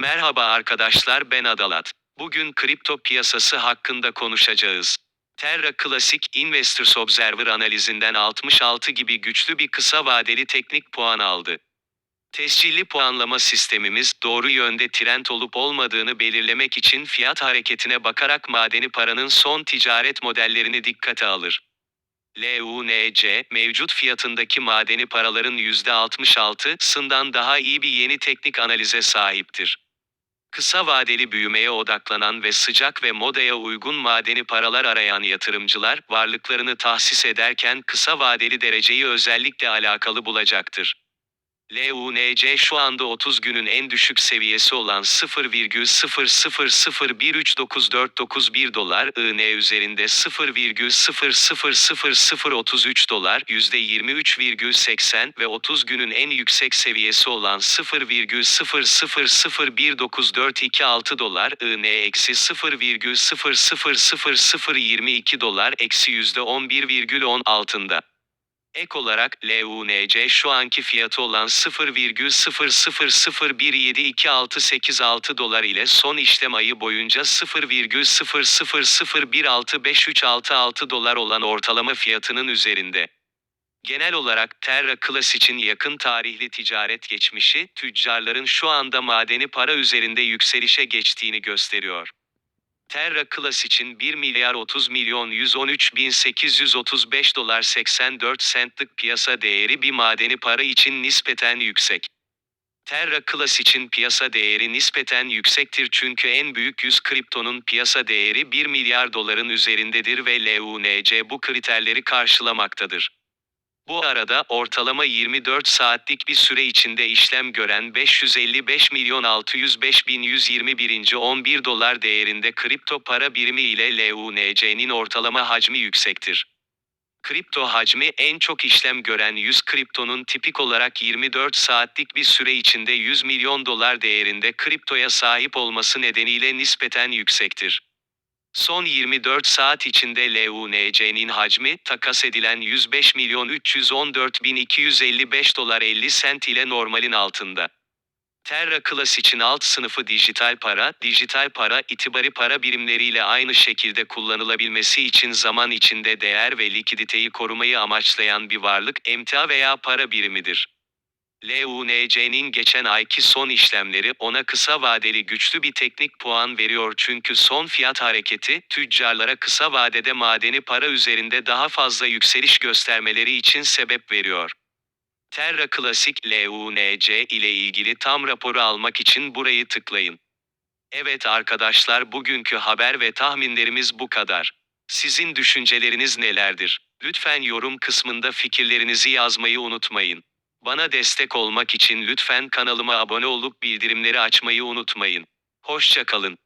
Merhaba arkadaşlar ben Adalat. Bugün kripto piyasası hakkında konuşacağız. Terra Classic Investors Observer analizinden 66 gibi güçlü bir kısa vadeli teknik puan aldı. Tescilli puanlama sistemimiz doğru yönde trend olup olmadığını belirlemek için fiyat hareketine bakarak madeni paranın son ticaret modellerini dikkate alır. LUNC, mevcut fiyatındaki madeni paraların %66'sından daha iyi bir yeni teknik analize sahiptir. Kısa vadeli büyümeye odaklanan ve sıcak ve modaya uygun madeni paralar arayan yatırımcılar, varlıklarını tahsis ederken kısa vadeli dereceyi özellikle alakalı bulacaktır. LUNC şu anda 30 günün en düşük seviyesi olan 0,0001399491 dolar, IN üzerinde 0,000033 dolar, %23,80 ve 30 günün en yüksek seviyesi olan 0,00019426 dolar, IN eksi 0,000022 dolar, eksi %11,10 altında. Ek olarak LUNC şu anki fiyatı olan 0,0001728686 dolar ile son işlem ayı boyunca 0,0001653666 dolar olan ortalama fiyatının üzerinde. Genel olarak Terra Classic'in yakın tarihli ticaret geçmişi, tüccarların şu anda madeni para üzerinde yükselişe geçtiğini gösteriyor. Terra Class için 1 milyar 30 milyon 113 bin 835 dolar 84 centlik piyasa değeri bir madeni para için nispeten yüksek. Terra Class için piyasa değeri nispeten yüksektir çünkü en büyük 100 kriptonun piyasa değeri 1 milyar doların üzerindedir ve LUNC bu kriterleri karşılamaktadır. Bu arada ortalama 24 saatlik bir süre içinde işlem gören 555 milyon 605 bin 121. 11 dolar değerinde kripto para birimi ile LUNC'nin ortalama hacmi yüksektir. Kripto hacmi en çok işlem gören 100 kriptonun tipik olarak 24 saatlik bir süre içinde 100 milyon dolar değerinde kriptoya sahip olması nedeniyle nispeten yüksektir. Son 24 saat içinde LUNC'nin hacmi, takas edilen 105 milyon 314 bin 255 dolar 50 sent ile normalin altında. Terra Class için alt sınıfı dijital para, dijital para itibari para birimleriyle aynı şekilde kullanılabilmesi için zaman içinde değer ve likiditeyi korumayı amaçlayan bir varlık, emtia veya para birimidir. LUNC'nin geçen ayki son işlemleri ona kısa vadeli güçlü bir teknik puan veriyor çünkü son fiyat hareketi tüccarlara kısa vadede madeni para üzerinde daha fazla yükseliş göstermeleri için sebep veriyor. Terra Classic LUNC ile ilgili tam raporu almak için burayı tıklayın. Evet arkadaşlar bugünkü haber ve tahminlerimiz bu kadar. Sizin düşünceleriniz nelerdir? Lütfen yorum kısmında fikirlerinizi yazmayı unutmayın. Bana destek olmak için lütfen kanalıma abone olup bildirimleri açmayı unutmayın. Hoşça kalın.